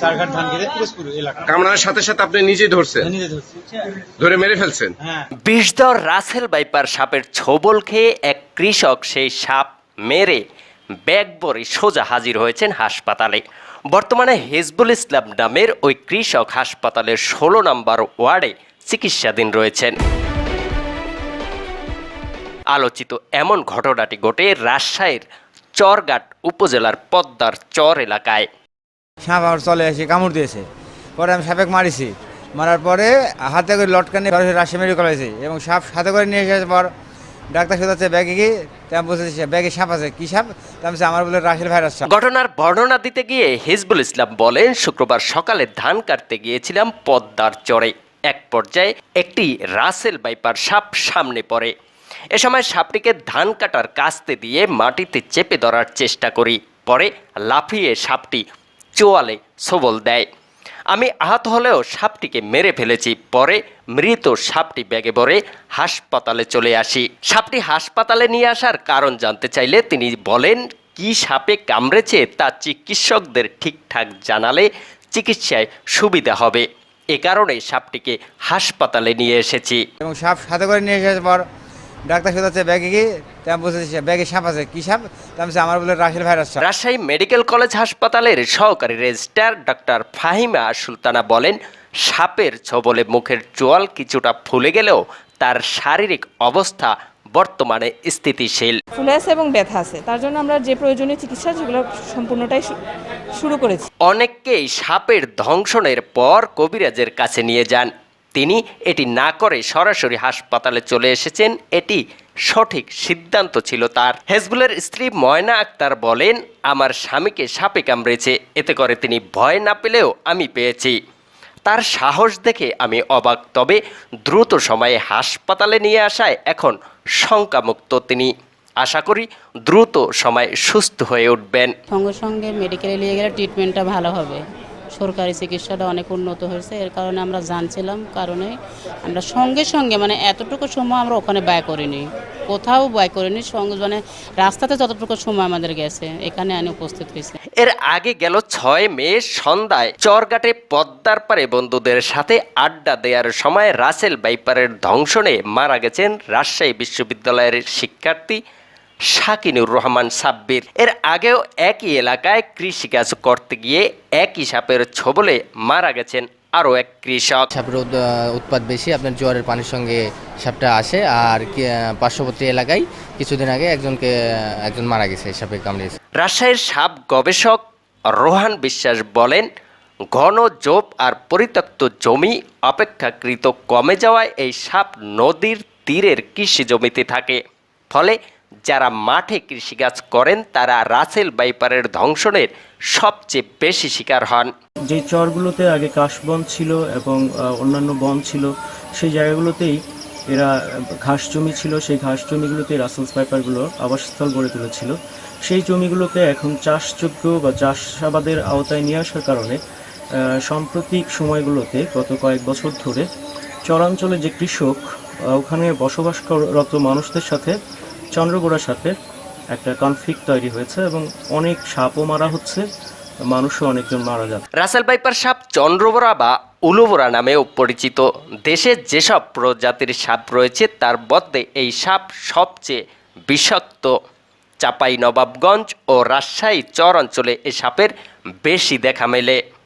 চারঘাট ধান পিরোজপুর এলাকা। কামড়ানোর সাথে সাথে আপনি ধরছেন? নিজে ধরছি। ধরে মেরে ফেলছেন? হ্যাঁ। বিষধর রাসেল বাইপার সাপের ছোবল খেয়ে এক কৃষক সেই সাপ মেরে ব্যাগ ভরে সোজা হাজির হয়েছেন হাসপাতালে। বর্তমানে হিজবুল ইসলাম নামের ওই কৃষক হাসপাতালের ষোলো নম্বর ওয়ার্ডে চিকিৎসাধীন রয়েছেন। আলোচিত এমন ঘটনাটি ঘটে রাজশাহীর চরঘাট উপজেলার পদ্মার চর এলাকায়। সাপ আমার চলে এসে কামড় দিয়েছে। পরে আমি সাপেক মারিছি। মারার পরে হাতে করে লটকানি সরাসরি রাজশাহী মেডিকেল হয়েছে এবং সাপ সাথে করে নিয়ে এসে পর ডাক্তার সাথে ব্যাগে গিয়ে তেমন বলছে ব্যাগে সাপ আছে। কী সাপ? তেমন আমার বলে রাসেল ভাইরাস সাপ। ঘটনার বর্ণনা দিতে গিয়ে হিজবুল ইসলাম বলেন, শুক্রবার সকালে ধান কাটতে গিয়েছিলাম পদ্মার চরে এক পর্যায়ে একটি রাসেল বাইপার সাপ সামনে পড়ে। এ সময় সাপটিকে ধান কাটার কাস্তে দিয়ে মাটিতে চেপে ধরার চেষ্টা করি। পরে লাফিয়ে সাপটি চোয়ালে সবল দেয়। আমি আহত হলেও সাপটিকে মেরে ফেলেছি, পরে মৃত সাপটি ব্যাগে ভরে হাসপাতালে চলে আসি। সাপটি হাসপাতালে নিয়ে আসার কারণ জানতে চাইলে তিনি বলেন, কি সাপে কামড়েছে তা চিকিৎসকদের ঠিকঠাক জানালে চিকিৎসায় সুবিধা হবে। এ কারণে সাপটিকে হাসপাতালে নিয়ে এসেছি। এবং সাপ সাথে করে নিয়ে এসে পর ডাক্তার সাথে ব্যাগে গিয়ে তেমন বলছে ব্যাগে সাপ আছে কী সাপ? তেমন আমার বলে রাসেল ভাইরাস সাপ। রাজশাহী মেডিকেল কলেজ হাসপাতালের সহকারী রেজিস্ট্রার ডক্টর ফাহিমা সুলতানা বলেন সাপের ছবলে মুখের চোয়াল কিছুটা ফুলে গেলেও তার শারীরিক অবস্থা বর্তমানে স্থিতিশীল। ফুলে আছে এবং ব্যথা আছে। তার জন্য আমরা যে প্রয়োজনীয় চিকিৎসা সেগুলো সম্পূর্ণটাই শুরু করেছি। অনেককেই সাপের ধ্বংসনের পর কবিরাজের কাছে নিয়ে যান। তিনি এটি না করে সরাসরি হাসপাতালে চলে এসেছেন। এটি সঠিক সিদ্ধান্ত ছিল তার। হেজবুলের স্ত্রী ময়না আক্তার বলেন, আমার স্বামীকে সাপে কামড়েছে, এতে করে তিনি ভয় না পেলেও আমি পেয়েছি। তার সাহস দেখে আমি অবাক, তবে দ্রুত সময়ে হাসপাতালে নিয়ে আসায় এখন শঙ্কামুক্ত তিনি। আশা করি দ্রুত সময়ে সুস্থ হয়ে উঠবেন। সঙ্গে সঙ্গে মেডিকেলে নিয়ে গেলে ট্রিটমেন্টটা ভালো হবে। সরকারি চিকিৎসাটা অনেক উন্নত হয়েছে। এর কারণে আমরা জানছিলাম কারণে আমরা সঙ্গে সঙ্গে মানে এতটুকু সময় আমরা ওখানে ব্যয় করিনি। কোথাও ব্যয় করিনি, সঙ্গে মানে রাস্তাতে যতটুকু সময় আমাদের গেছে, এখানে আমি উপস্থিত হয়েছি। এর আগে গেল ছয় মে সন্ধ্যায় চরঘাটে পদ্মার পারে বন্ধুদের সাথে আড্ডা দেওয়ার সময় রাসেল বাইপারের ধ্বংসনে মারা গেছেন রাজশাহী বিশ্ববিদ্যালয়ের শিক্ষার্থী শাকিনুর রহমান সাব্বির। এর আগেও একই এলাকায় কৃষিকাজ করতে গিয়ে একই সাপের ছবলে মারা গেছেন আরও এক কৃষক। সাপের উৎপাত বেশি আপনার জোয়ারের পানির সঙ্গে সাপটা আসে আর পার্শ্ববর্তী এলাকায় কিছুদিন আগে একজনকে একজন মারা গেছে সাপে কামড়িয়েছে রাজশাহীর সাপ গবেষক রোহান বিশ্বাস বলেন ঘন জোপ আর পরিত্যক্ত জমি অপেক্ষাকৃত কমে যাওয়ায় এই সাপ নদীর তীরের কৃষি জমিতে থাকে। ফলে যারা মাঠে কৃষিকাজ করেন, তারা রাসেল বাইপারের ধ্বংসনের সবচেয়ে বেশি শিকার হন। যে চরগুলোতে আগে কাশবন ছিল এবং অন্যান্য বন ছিল, সেই জায়গাগুলোতেই এরা ঘাস জমি ছিল। সেই ঘাস জমিগুলোতে রাসেলস পাইপারগুলো আবাসস্থল গড়ে তুলেছিল। সেই জমিগুলোকে এখন চাষযোগ্য বা চাষাবাদের আওতায় নিয়ে আসার কারণে সাম্প্রতিক সময়গুলোতে গত কয়েক বছর ধরে চরাঞ্চলে যে কৃষক ওখানে বসবাসরত মানুষদের সাথে চন্দ্রগোড়ার সাথে একটা কনফ্লিক্ট তৈরি হয়েছে এবং অনেক সাপও মারা হচ্ছে, মানুষও অনেকজন মারা যাচ্ছে। রাসেল বাইপার সাপ চন্দ্রবরা বা উলুবরা নামেও পরিচিত। দেশে যেসব প্রজাতির সাপ রয়েছে, তার মধ্যে এই সাপ সবচেয়ে বিষাক্ত। চাপাই নবাবগঞ্জ ও রাজশাহী চর অঞ্চলে এ সাপের বেশি দেখা মেলে।